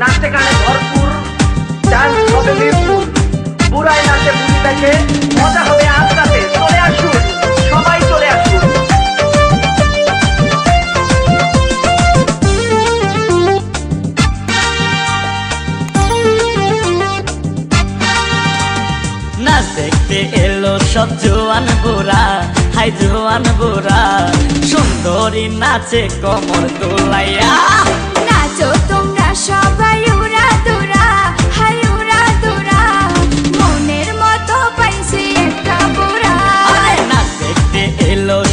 নাচে গানে ভরপুর ডান্স হবে নির্ভুল পুরাই নাচে পুরি দেখে, মজা হবে আজ চলে আসুন সব জোয়ান বুড়া, হাই জোয়ান বুড়া। সুন্দরী নাচে কমর তোলাইয়া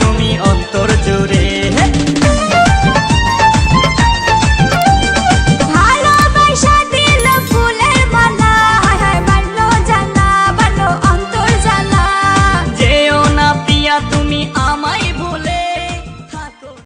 তুমি অত